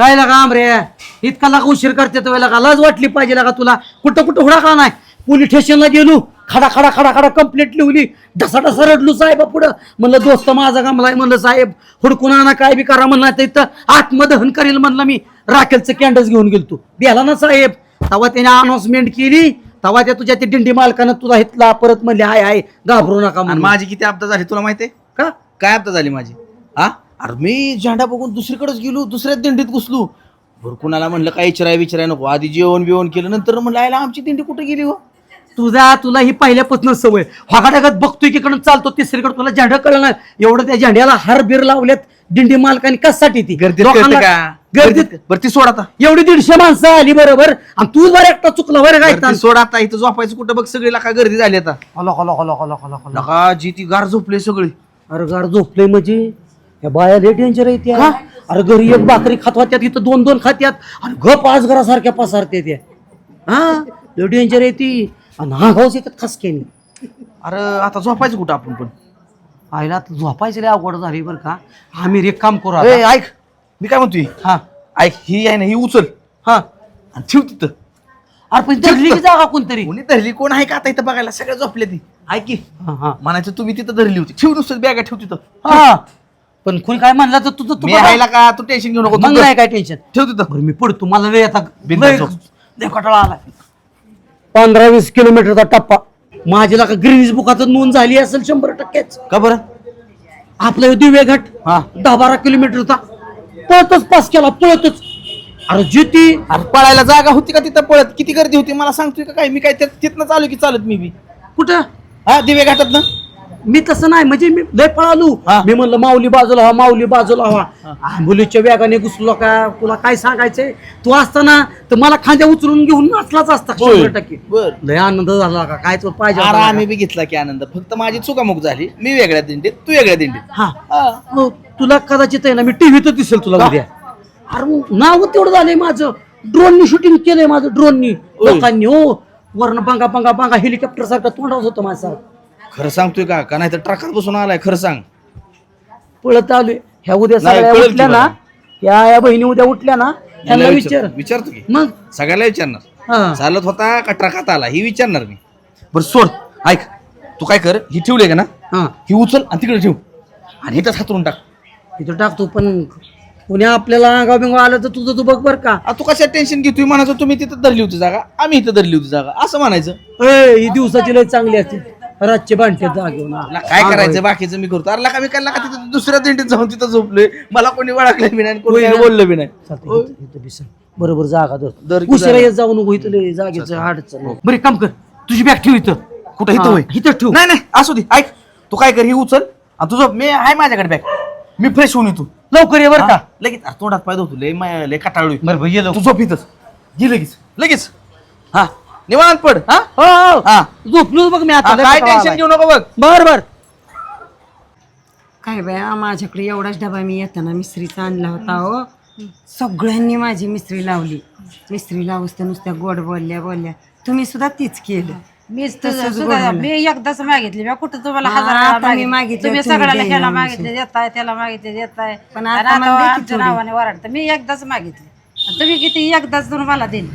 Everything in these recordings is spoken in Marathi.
काय लागा आमरे इतका लागा उशीर करते तो लागा लाज वाटली पाहिजे लागा तुला? कुठं कुठं हुडा का नाही? पोलीस स्टेशनला गेलो खडा खडा खडा खडा कंप्लेंट लिवली ढसा ढसा रडलो साहेब पुढं. म्हणलं दोस्त माझा गमलाय म्हणलं साहेब हुडकून आणा काय बी करा म्हणलं. तर इथं आत्मदहन करील म्हणलं मी. राखेलचं कॅन्डल्स घेऊन गेलतो. बेला ना साहेब. तेव्हा त्याने अनाउन्समेंट केली. तेव्हा त्या तुझ्या ते दिंडी मालकानं तुझा हितला परत म्हणले हाय हाय घाबरू नका आणि म्हणून. माझी किती आपदा झाली तुला माहितीये? का? काय आपदा झाली माझी? हा अरे मी झेंडा बघून दुसरीकडेच गेलो दुसऱ्याच दिंडीत घुसलो. बरं कुणाला म्हणलं काय विचाराय विचाराय नको. आधी जेवण बिवण केलं नंतर म्हणलं आयला आमची दिंडी कुठे गेली हो? तुझा तुला ही पहिल्यापासून सवय. वागाडागत बघतोय की कडून चालतो तिसरीकडे तुला झेंडा नाही. एवढं त्या झेंड्याला हार बीर लावल्यात दिंडी मालकाने. कशासाठी ती? गर्दीत लोकांना- कळतं का? गर्दीत गर्दीत बरं ती सोड आता. एवढी दीडशे माणसं आली बरोबर आणि तू बरं एकटा चुकला बरं काय ती सोड आता इथं झोपायचं कुठं बघ सगळी लाका गर्दी झाली आता. Hello hello hello hello hello hello. जी ती गार झोपली सगळी. अरे गार झोपले म्हणजे? या बाया लय डेंजर आहे त्या अरे घरी एक भाकरी खात होत्यात इथं दोन दोन खात्यात. आणि गप आज घरासारख्या पसारते त्या. हा? लय डेंजर आहे ती. आणि हा घाऊस येतात खसक्यानी. अरे आता झोपायचं कुठं आपण पण? आईला आता झोपायची लय अवघड झाली बरं का. आम्ही एक काम करू ए. ऐक. मी काय म्हणतोय? हा. ऐक ही आहे ना ही उचल. हा. आणि ठेव तिथं. अरे पण धरली की जागा कोणतरी? कोणी धरली? कोण आहे का आता इथं बघायला? सगळे झोपले ती. ऐक की. हा हा म्हणायचं तुम्ही तिथं धरली होती. ठेव नुसतं बॅगा ठेव तिथं. हा. पण कुणी काय म्हणलं तर तुझं तू मी आहे का? तू टेन्शन घेऊ नको तू मग. नाही काय टेन्शन ठेव तिथं. बरं मी पडतो. मला लय आता लय- झोप. लय कटाळा आला. पंधरा वीस किलोमीटरचा टप्पा. माझ्याला का ग्रीनिज बुकात नोंद झाली असेल शंभर टक्केच? का बरं? आपला ह्यो दिवे घाट. हा. दहा बारा किलोमीटरचा. पळतच पास केला पळतच. अरे ज्योती. अरे पळायला जागा होती का तिथं पळत? किती गर्दी होती? मला सांगतोय का काय? मी काय त्या- तिथनं चालू की चालत मी बी. कुठं? हा दिवे घाटात ना मी तसं नाही म्हणजे मी लय पळालो. हा. मी म्हणलं माऊली बाजूला हवा माऊली बाजूला हवा मुलीच्या वेगाने घुसलो का तुला काय सांगायचंय? तू असताना तर मला खांद्या उचलून घेऊन नाचलाच असता होय. शंभर टक्के. बर. लय आनंद झाला का काय तो पाहिजे आम्ही बी घेतला की आनंद. फक्त माझी चुकामुक झाली मी वेगळ्या दिंडीत तू वेगळ्या दिंडीत. हा. हो, तुला कदाचित आहे ना मी टीव्हीत दिसेल तुला उद्या. अरे नाव तेवढं झालंय माझं. ड्रोननी शूटिंग केलंय माझं ड्रोननी. लोकांनी हो. वरण बांगा बांगा बांगा हेलिकॉप्टर सारखं तोंडावर होतं माझं. खरं सांगतोय का? का नाही तर ट्रकात बसून आलाय खरं सांग. पळत आलोय ह्या उद्या नाही, सगळ्या उठल्या ना या या बहिणी उद्या उठल्या ना त्यांना याला विचार विचारतो की. मग? सगळ्याला विचारणार. हा. चालत होता का ट्रकात आला? ही विचारणार मी. बरं सोड. ऐक तू काय कर ही ठेवली का ना? हा. ही उचल आणि तिकडे ठेव. आणि इथं हातरून टाक. तिथं टाकतो पण पुण्या आपल्याला अंगाव बिंगाव आलं तर तुझं तू बघ बर का. आ, तू कशा टेन्शन घेतोय? म्हणायचं तुम्ही तिथं धरली होती जागा आम्ही इथं धरली होती जागा. असं म्हणायचं. ए ही दिवसाची लय चांगली असते. रातचे बांधते जागेवर काय करायचं? बाकीचं मी करतो. अरे का मी काय का तिथं दुसऱ्या दिंडीत जाऊन तिथं झोपलोय? मला कोणी वळखलं बी नाही कोणी काय बोललं बी नाही. बरोबर जागा दर धर उशिरा जागा. येत जाऊ नको इथं जागेचं अडचण बरं एक काम कर. तुझी बॅग ठेव इथं. कुठं? इथं हा, होय. इथं ठेव. नाही नाही असू दे. ऐक तू काय कर ही उचल. आणि तुझं मी आहे माझ्याकडे बॅग. मी फ्रेश होऊन येतो. लवकर ये बरं का. लगेच तोंडात पाय धुतो लय लय कटाळू बरं बरं ये तू झोप इथंच. ये लगेच. लगेच. हा. निवांत पड. हा? हो हो हा. झोपलो बघ मी आता. हा, काय टेन्शन. घेऊ नको बघ. बर बर. काय बाया माझ्याकडे एवढाच डबा मी येताना मिस्त्रीचा आणला होता हो. सगळ्यांनी माझी मिस्त्री लावली. मिस्त्री लावूस तर नुसत्या गोड बोलल्या बोलल्या. तुम्ही सुद्धा तीच केलं. मीच तसंच तुझं सुद्धा. मी एकदाच मागितली मी कुठं तुम्हाला हा, हजार आता मी मागितली. मागितलं, तुम्ही तुम्ही सगळ्याला ह्याला. मागितले देताय त्याला मागितले देताय. पण आणि आता मला आता दे की आमच्या थोडी. नावाने वराडतं मी एकदाच मागितली. आणि तुम्ही किती एकदाच तुम्ही मला दिली.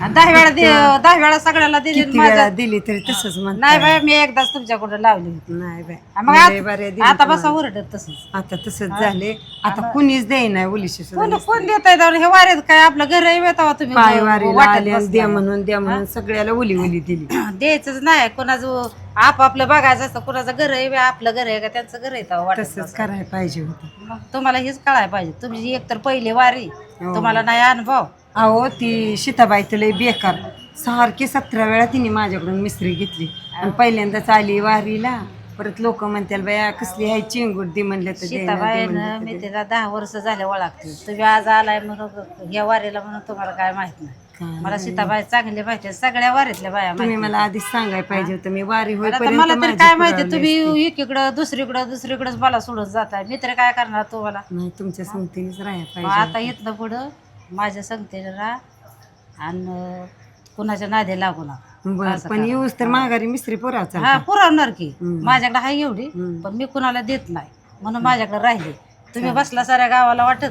आणि दहा वेळा दे दहा वेळा सगळ्याला दिली किती माझं वेळा दिली तरी तसंच म्हणता नाही बाय मी एकदाच तुमच्याकडे लावली होती. नाही बाय आणि मग लय बऱ्या आत- दिली आता तुम्हाला. बसा उरडत तसंच. आता तसंच झाले. आता कुणीच देईना उलीशी कोण कोण देत आहे हे वाऱ्यात काय आपलं घर येतावा तुम्ही पाय वारीला वाटत आले आणि बसलाय. द्या म्हणून द्या म्हणून सगळ्याला उली उली दिली. द्यायचंच नाही. कोणाचं आपापलं बघायचं असतं कोणाचं घर आहे आपलं घर आहे का त्यांचं घर आहे तेव्हा वाटत तसंच करायला पाहिजे होतं. मग तुम्हाला हेच कळायला पाहिजे. तुमची एक तर पहिली वारी तुम्हाला नाही अनुभव. अहो ती सीताबाई तर लय बेकार. सारखी सतरा वेळा तिने माझ्याकडून मिस्त्री घेतली. आणि पहिल्यांदाच आली वारीला. परत लोक म्हणतील बाया कसली आहे चिंगूट दे म्हणलं तर दे सीताबाईनं म्हणलं तर मी दे. तिला दहा वर्ष झाले ओळखते. तुम्ही आज आलाय म्हणून या वारीला म्हणून तुम्हाला काय माहीत नाही. मला सीताबाई चांगली माहिती. सगळ्या वारीतल्या बाया तुम्ही माहिती. मला आधीच सांगायला पाहिजे होतं. मी वारी होईपर्यंत मला तरी माझी काय माहिती? तुम्ही. एकीकडं दुसरीकडं दुसरीकडंच मला सोडून जाताय. मी तरी काय करणार तुम्हाला? नाही तुमच्या संगतीनेच राहायला मग पाहिजे. आता इथनं पुढं माझ्या संगतीने राहा आणि कुणाच्या नादे लागू नका. बरं पण येऊस तर माघारी मिस्त्री पुरावचा हा पुरवणार की. माझ्याकडे आहे एवढी पण मी कुणाला देत नाही. म्हणून माझ्याकडे राहिले. तुम्ही बसला साऱ्या गावाला वाटत.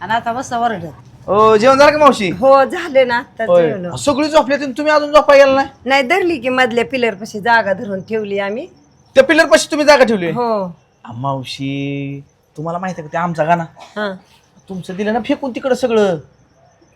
आणि आता बस वरडत ओ जेवण झालं का मावशी? हो झाले ना आता होय. जेवलो. सगळी झोपले तुम्ही अजून झोपा गेला नाही? नाही धरली की मधल्या पिलर पाशी जागा धरून ठेवली आम्ही. त्या पिल्लर पाशी तुम्ही जागा ठेवली हो. आ, मावशी तुम्हाला माहिती आहे का ते आमचा गाणं? हा. तुमचं दिलं ना फेकून तिकडं सगळं.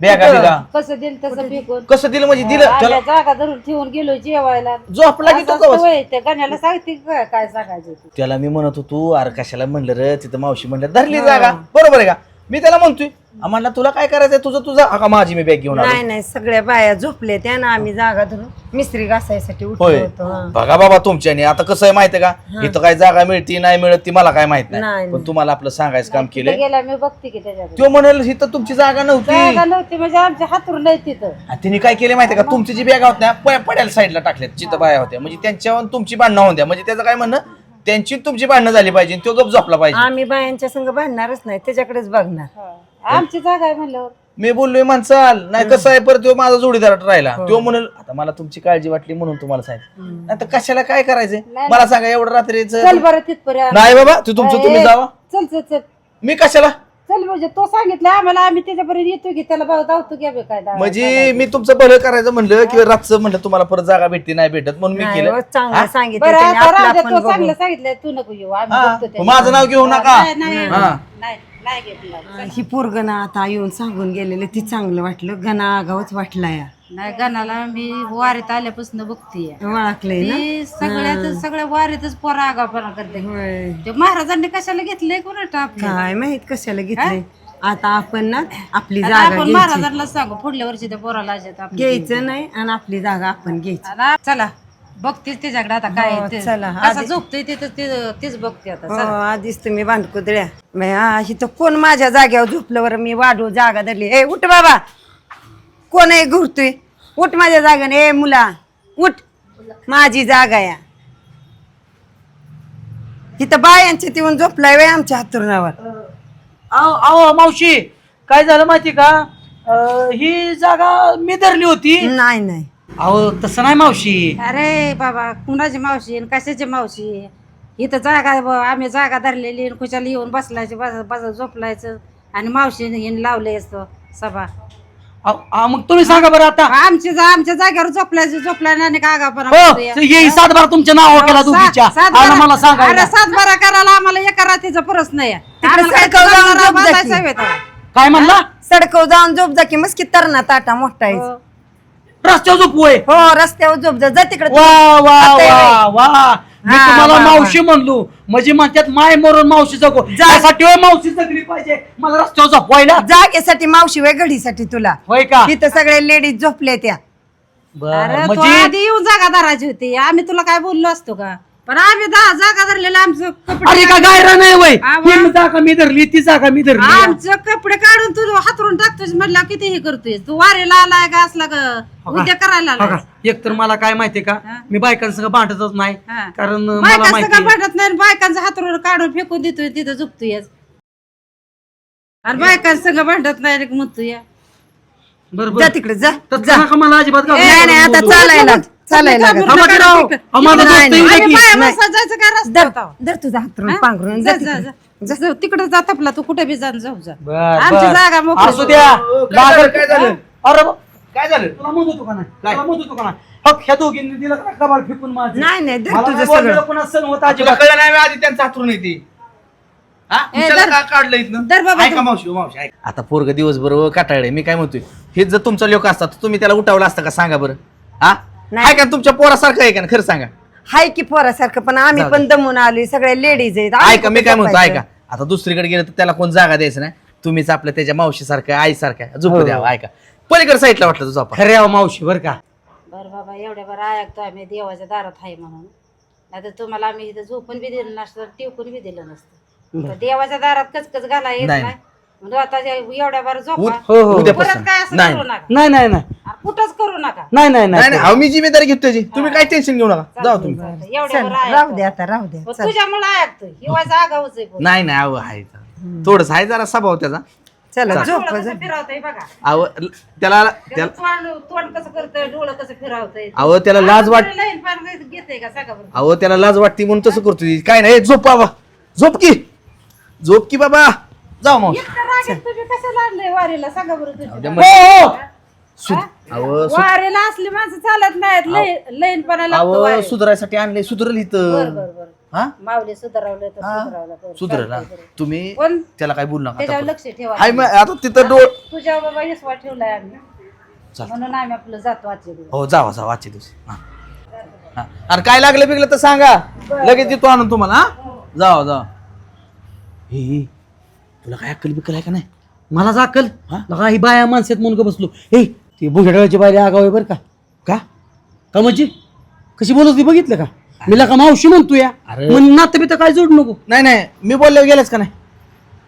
बॅगा बिगा. कसं दिलं तसं फेकून? कसं दिलं म्हणजे दिलं? त्याला आल्या जागा धरून ठेवून गेलो जेवायला. झोपला की तो असं कवच. होय, त्या गाण्याला सांगते काय काय सांगायचं ते. त्याला मी म्हणत होतो अरे कशाला म्हणलं रे तिथं मावशी म्हणलं धरली जागा. बरोबर आहे का? मी त्याला म्हणतोय म्हणला तुला काय करायचंय? तुझं तुझं हा का माझी मी बॅग घेऊन आलो? नाही नाही सगळ्या बाया झोपल्या त्या ना आम्ही जागा धरून मिस्त्री घासायसाठी उठलो होय. होतो हा. बघा बाबा तुमच्याने आता कसं आहे माहितीये का? इथं काय जागा मिळती नाही मिळत ती मला काय माहीत नाही. नाही, पण तुम्हाला आपलं सांगायचं काम तिथं केलंय. गेला मी बघते की त्याच्यात तो म्हणाल इथं तुमची जागा नव्हती. जागा नव्हती म्हणजे आमच्या हातून लय तिथं. आणि तिने काय केले माहितीये का? तुमची जी बॅग होत्या प- पड्याला साईडला टाकल्यात जिथं बाया होत्या. म्हणजे त्यांच्यावर तुमची भांडणं होत्या म्हणजे त्याचं काय म्हणणं? त्यांची आणि तुमची भांडणं झाली पाहिजे आणि तो गप झोपला पाहिजे. आम्ही बायांच्या संग भांडणारच नाही त्याच्याकडेच बघणार. आमची जागा आहे म्हणल्यावर. मी बोललोय माणसाल नाही कसं आहे परत तो माझा जोडीदार राहिला. तो म्हणेल आता मला तुमची काळजी वाटली म्हणून तुम्हाला सांगितलं. नाही तर कशाला काय करायचंय? मला सांगा एवढं रात्रीचं चल बरं तिथपर्यंत नाही बाबा तू तुमचं तुम्ही जावा. चल चल चल. मी कशाला? चल म्हणजे तो सांगितलं आम्हाला आम्ही त्याच्यापर्यंत येतो की त्याला भाऊ धावतो घ्या बे काय दावा. म्हणजे मी तुमचं भलं करायचं म्हणलं किंवा रातचं म्हणलं तुम्हाला परत जागा भेटते नाही भेटत म्हणून मी नाही, केलं. हो, चांगलं सांगितलं बरं त्याने, आता आपलं राहू दे, आपण तो बघू. चांगलं सांगितलंय तू नको येऊ आम्ही हा, बघतो त्याच्यावर. माझं नाव घेऊ नका. नाही, नाही, हा. नाही. ही पोरगण आता येऊन सांगून गेलेलं ती चांगलं वाटलं. गणा आगावच वाटला या. नाही गणाला मी वारीत आल्यापासून बघतीये. ओळखलंय सगळ्यात सगळ्या वारीतच पोरा आगावपणा करते. महाराजांनी कशाला घेतलंय कोणाला आपल्या काय माहीत कशाला घेतलंय? आता आपण ना आपली जागा महाराजांना सांगू पुढल्या वर्षी त्या पोराला घ्यायचं नाही आणि आपली जागा आपण घ्यायची. चला. बघतेच त्याच्याकडे आता काय हो, ते. चला, कसं आधी- झोपतोय ते तर ते- तेच बघते आता हो चला. आधीच तुम्ही बांधकुदळ्या बाई, हा इथं कोण माझ्या जाग्यावर झोपलं बरं मी वाढू जागा धरली? ए उठ बाबा. कोण आहे घुरतोय? उठ माझ्या जागाने ए मुला उठ. माझी जागा या. इथं बायांच्या येऊन झोपलाय वय आमच्या हातुरणावर. अहो अहो, मावशी काय झालं माहिती का? अं, ही जागा मी धरली होती. नाही नाही. अहो तसं नाही मावशी. अरे बाबा कुणाची मावशी आणि कशाची मावशी? इथं जागा ब- आम्ही जागा धरलेली आणि खुशाला येऊन बसलायचं बस बस झोपलायचं आणि मावशीने हिने लावले असतो सभा. अहो, अहो, मग तुम्ही सांगा बरं आता. आमची जा आमच्या जागेवर झोपलायचं झोपलाय आणि का आगापणा हो करतोय? तुमच्या नावावर केला दोघीच्या सात- बारा- मला सांगा अरे सात बारा करायला आम्हाला एका रात्रीचा परस नाही आम्हाला काय सडकावर जाऊन तुम्हाला झोप बांधायचं जाकी. हवे तेव्हा. काय म्हणला? सडकव जाऊन झोप जा की. मस्की तरणा ताटा मोठा आहे. हो. रस्त्यावर झोपवय. हो रस्त्यावर झोप जा. जा तिकडे. वा वा आता वा वा. मी हा, तुम्हाला वा, वा. मावशी म्हणलो. म्हणजे म्हणतात माय मरून मावशी जगो. त्यासाठी होय मावशी जगली पाहिजे. मला रस्त्यावर झोपवायला. जागेसाठी मावशी वे घडीसाठी तुला. होय का? तिथं सगळे लेडीज झोपले त्या बरं, अरे तू म्हणजे आधी येऊन जागा धरायची होती. आम्ही तुला काय बोललो असतो का? पण आम्ही दहा जागा धरलेल्या आमचं कपडे अरे का गायरा नाही वय? आवा. ही जागा मी धरली ती जागा मी धरली. आमचं कपडे काढून तू हातरून टाकतोस म्हटलं किती हे करतोय? तू वारीला आलाय का असला का? उद्या करायला बघा, आलाय एक तर मला काय माहितीये का? मी बायकांसंग भांडतच नाही. हा. कारण मला बायकांचं माहिती नाही बायकांचं हातरून काढून फेकून देतोय तिथं झुकतोय आणि बायकांचं भांडत नाही म्हणतोय बरोबर जा तिकडे जा नका मला अजिबात नाही? आता बोलू. चालायला. चालायला थांबा, लागत. थांबा की राव. आम्हाला नाही, दोस्त येऊ नाही. दे आम्ही की. बाया नाही. माणसाला जायचं काय रस्ता धर होता धर तुझा हातरून पांघरून जा जा जा तिकडे. जा. जा तिकडे जा तपला तू कुठे बी जाऊन जाऊ जा. बर, आमची बर. जागा मोकळी. असू द्या. हो, काय झालं, काय झालं? अरे बा- काय झालं? तुला म्हणत होतो का नाही? तुला म्हणत होतो का नाही? हो, ह्या दोघींनी दिलं का कबाड फेकून माझं? नाही नाही धर मला तुझं नाही बोललेलं सगळं. कोणा सण होत तुला अजिबात. कळलं नाही मी आधी त्यांचा हातरून येते. हा? ए, खुशाला धर. का काढलं इथनं? धर बाबा, ऐका मावशी मावशी ऐक. आता पोरग दिवसभर काटाळे मी काय म्हणतोय? हे जर तुमचा लोक असता तर तुम्ही त्याला उठावलं असतं का? सांगा बरं. हा? नाही. आहे का तुमच्या पोरासारखं आहे का? खरं सांगा. हाय की पोरासारखं पण आम्ही पण दमून आलोय. सगळे लेडीज आहेत. आम्ही ऐका मी कुठं काय म्हणतो झोपायचं? ऐका. आता दुसरीकडे गेलं तर त्याला कोण जागा द्यायचं नाही? तुम्हीच आपल्या त्याच्या मावशीसारखं आईसारखं. झोपू द्यावं ऐका. पलीकडे साईडला वाटलं तुझा खरे अहो मावशी बर का? बर बाबा एवढ्या बरं ऐकतो आम्ही. देवाच्या दारात आहे म्हणून. नाही तर तुम्हाला आम्ही इथं झोपून बी दिलं नसतं टिकून बी दिलं नसतं. देवाच्या दारात कचकच घाला येत नाही. नाही. म्हणून आता जे एवढ्या बरं झोपा. हो हो. परत उद्यापासून काय असं नाही करू नका. नाही नाही. कुठंच करू नका. नाही नाही नाही. नाही मी जिम्मेदारी घेतो त्याची तुम्ही काय टेन्शन घेऊ नका. जाऊ तुम्ही. चल, राहू दे आता राहू दे. चल. तुझ्यामुळे हिवायचा आहे पण. नाही नाही अहो आहे थोडस आहे जरा स्वभाव त्याचा. चला झोप डोळं जा. कसं फिरवतंय बघा. अहो त्याला त्याचं त्याला तोंड तोंड कसं करतंय डोळं कसं फिरवतंय? अहो त्याला लाज वाट लाईन पान घेते का सगळं? बरं अहो त्याला लाज वाटते म्हणून तसं करतो ती. काय नाही झोप बाबा झोप की. झोप की बाबा. जाऊ मग कशाला आणले वारीला? सांगा बरं तुझी. हो, हो. अहो वारीला असली माणसं चालत नाहीत. लय लईनपणा लागतो अहो वारीत. सुधारायसाठी आणले सुधरल बर इथं. बर बर हा? माऊली सुधारवलं तर हा. सुधारवलं. बरं. सुधरल. चालतंय, बरं. तुम्ही पण त्याला काय बोलू नका त्याच्यावर आता. लक्ष ठेवा. हाय मग आता तिथं डोळ तुझ्या बाबा विश्वास ठेवलाय आम्ही. चालतंय. म्हणून आम्ही आपलं जातो दिवस हो जावा जावा हा. हा. अरे काय लागलं बिगलं तर सांगा. लगेच देतो आणून तुम्हाला हा? जावा जावा. हे हे, तुला काय अक्कल बिक्कल आहे का नाही? मला जाकल हा? लगा ही बाया माणसात म्हणून बसलो. हे ती बुघेडाळची बाई आगाव आहे बरं का? का? का म्हणजे? कशी बोलत ती बघितलं का? मी लका मावशी म्हणतो या. अरे. म्हणून नातं बितं काय जोड नको? नाही नाही. मी बोलल्यावर गेलेच का नाही?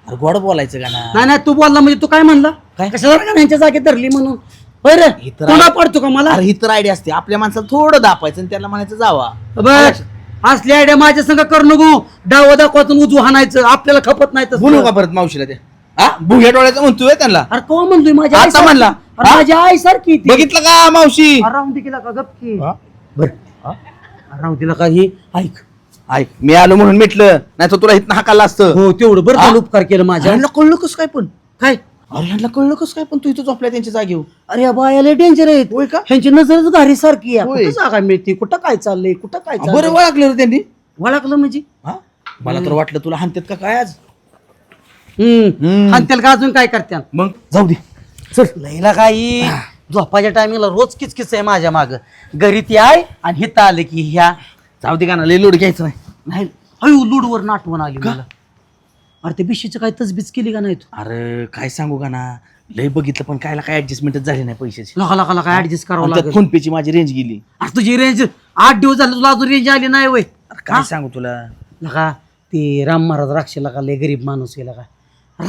अरे गोड बोलायचं का ना नाही नाही. तू बोलला म्हणजे तू काय म्हणला? काय? कशाला का यांच्या जागेत धरली म्हणून? होय रे? हे तर कोणा आहे. पडतो का मला? अरे ही तर आयडिया असते. आपल्या माणसाला थोडं दापायचं आणि त्याला म्हणायचं जावा. बस असली आयडिया माझ्या संग कर नको. डाव दाखवातून उजू हाणायचं. आपल्याला खपत नाही तसलं. बोलू का परत मावशीला ते? हा? भुग्या डोळ्याचं म्हणतोय त्यांना. अरे कोण म्हणतोय? माझ्या आता आईसारखी. म्हणला. अरे हा? माझ्या आई सारखी ती. बघितलं का मावशी? अरे राहून दे केला का गपकी हा? बर. राहून दिला का हे ऐक ऐक. मी आलो म्हणून मिटलं नाही तर तुला इथं हाकाला असतं. हो तेवढं बरं हा? झालं उपकार केलं माझ्या. ह्यांना कळलं कस काय पण? काय? अरे ह्यांना कळलं कस काय पण? तू इथं झोपलाय त्यांच्या जागेवर. अरे या बायाला डेंजर आहेत. होय का? ह्यांची नजरच घारी सारखी आहे. होय. कुठं जागा मिळते? कुठं काय चाललंय? कुठं काय बरं चाललंय? ओळखलं रे त्यांनी. वळखलं म्हणजे? हा? मला तर वाटलं तुला हानतात का काय आज? हम्म. हम्म. आणि त्याला का अजून काय करत्या मग? जाऊ दे. चल. लईला काही झोपाच्या टायमिंगला रोज किचकिच आहे माझ्या माग. घरी ती आहे आणि हिथं आलं की ह्या. जाऊ दे का ना लय लोड घ्यायचं नाही नाही. अयो लूडवर नाटवण आली मला. अरे ते बिशीचं काय तसबीज केली का नाही तू अरे काय सांगू का ना लय बघितलं पण कायला काय ऍडजस्टमेंटच झाली नाही पैशाची. लका लका लका ऍडजस्ट करावं आणि त्यात लागेल. फोन पेची माझी रेंज गेली. अरे तुझी रेंज आठ दिवस झाले तुला अजून रेंज आली नाही वय. अरे काय सांगू तुला? लका ते राम महाराज राक्षला का लय गरीब माणूस आहे लका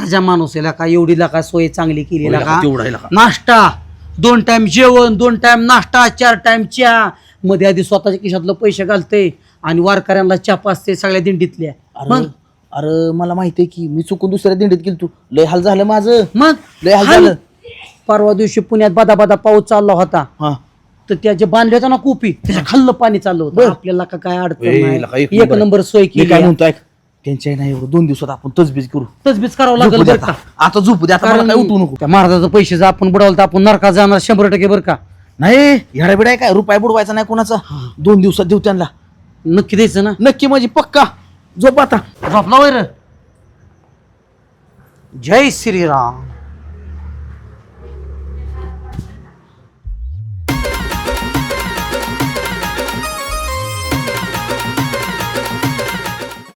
राजा माणूस आहे लका एवढी लका सोय चांगली केली होय लका, लका. तेवढं आहे लका. नाश्ता. दोन टाइम जेवण दोन टाइम नाश्ता चार टाइम चहा. मध्ये आधी स्वतःच्या खिशातलं पैसे घालते आणि वारकऱ्यांना चहा पाचते सगळ्या दिंडीतल्या. अरे मग? अरे मला माहिती आहे की मी चुकून दुसऱ्या दिंडीत गेलो तू लय हाल झालं माझं. मग? लय हाल. झालं. परवा दिवशी पुण्यात बादा बादा पाऊस चालला होता. हा. तर त्या जे बांधले होतं ना कोपी त्याच्या खाल्लं पाणी चाललं होतं. आपल्याला का काय अडचण एक नंबर. सोय केली काय म्हणतो त्यांच्या नाही एवढं दोन दिवसात आपण तसबीज करू. तसबीच करावं झोपू लागेल दे बरं आता. का? आता झोपू दे आता मला काय उठू नको. त्या महाराजाचं पैसे जर आपण बुडवलं तर आपण नरकात जाणार शंभर टक्के बरं का? नाही ह्याडा बिडाय काय? रुपये बुडवायचा नाही कोणाचा? दोन दिवसात देऊ त्यांना. नक्की द्यायचं ना? नक्की माझी पक्का. झोप आता. झोपला वैर जय श्रीराम.